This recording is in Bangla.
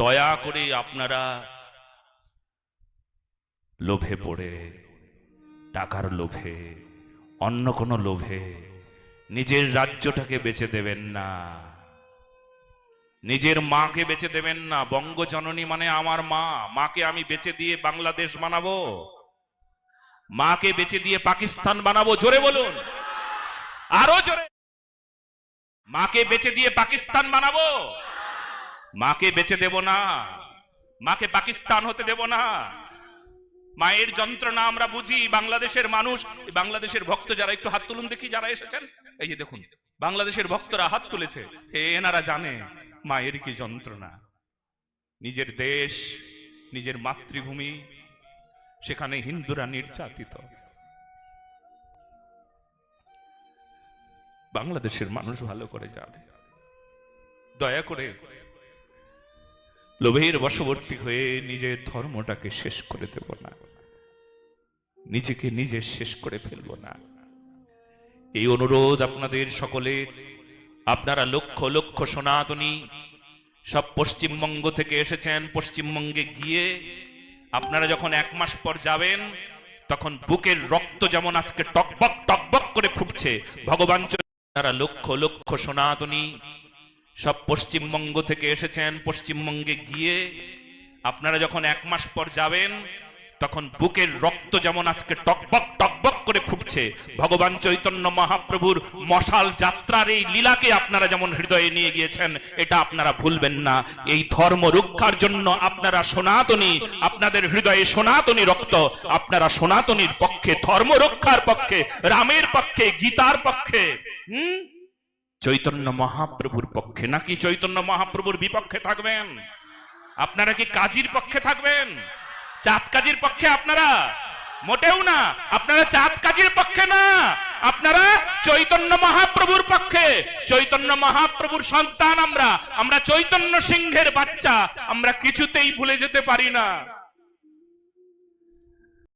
দয়া করে আপনারা লোভে পড়ে, টাকার লোভে, অন্য কোনো লোভে নিজের রাজ্যটাকে বেচে দেবেন না। নিজের মাকে বেচে দেবেন না। বঙ্গজননী মানে আমার মা। মাকে আমি বেচে দিয়ে বাংলাদেশ বানাবো। মাকে বেচে দিয়ে পাকিস্তান বানাবো। জোরে বলুন। আরও জোরে। মাকে বেচে দিয়ে পাকিস্তান বানাবো। মাকে বেঁচে দেব না, মাকে পাকিস্তান হতে দেব না। মায়ের যন্ত্রণা আমরা বুঝি, বাংলাদেশের মানুষ বাংলাদেশের ভক্ত যারা একটু হাত তুলুন দেখি যারা এসেছেন। এই যে দেখুন, বাংলাদেশের ভক্তরা হাত তুলেছে। এনারা জানে মায়ের কি যন্ত্রণা। নিজের দেশ, নিজের মাতৃভূমি, সেখানে হিন্দুরা নির্যাতিত। বাংলাদেশের মানুষ ভালো করে জানে। দয়া করে লোভের বশবর্তী হয়ে নিজের ধর্মটাকে শেষ করে দেব না। নিজেকে নিজে শেষ করে ফেলব না। এই অনুরোধ আপনাদের সকলে, আপনারা লক্ষ লক্ষ সনাতনী, সব পশ্চিমবঙ্গ থেকে এসেছেন, পশ্চিমবঙ্গে গিয়ে আপনারা যখন এক মাস পর যাবেন, তখন বুকের রক্ত যেমন আজকে টকবক টকবক করে ফুটছে, ভগবান তারা লক্ষ লক্ষ সনাতনী সব পশ্চিমবঙ্গ থেকে এসেছেন, পশ্চিমবঙ্গে গিয়ে আপনারা যখন এক মাস পর যাবেন, তখন বুকের রক্ত যেমন আজকে টকবক টকবক করে ফুটছে। ভগবান চৈতন্য মহাপ্রভুর মশাল যাত্রার এই লীলাকে আপনারা যেমন হৃদয়ে নিয়ে গিয়েছেন, এটা আপনারা ভুলবেন না। এই ধর্ম রক্ষার জন্য আপনারা সনাতনী, আপনাদের হৃদয়ে সনাতনী রক্ত, আপনারা সনাতনীর পক্ষে, ধর্ম রক্ষার পক্ষে, রামের পক্ষে, গীতার পক্ষে, হুম? চৈতন্য মহাপ্রভুর পক্ষে নাকি চৈতন্য মহাপ্রভুর বিপক্ষে থাকবেন? আপনারা কি কাজীর পক্ষে থাকবেন? চাঁদ কাজীর পক্ষে আপনারা? মোটেও না। আপনারা চাঁদ কাজীর পক্ষে না। আপনারা চৈতন্য মহাপ্রভুর পক্ষে। চৈতন্য মহাপ্রভুর সন্তান আমরা। আমরা চৈতন্য সিংহের বাচ্চা। আমরা কিছুতেই ভুলে যেতে পারি না।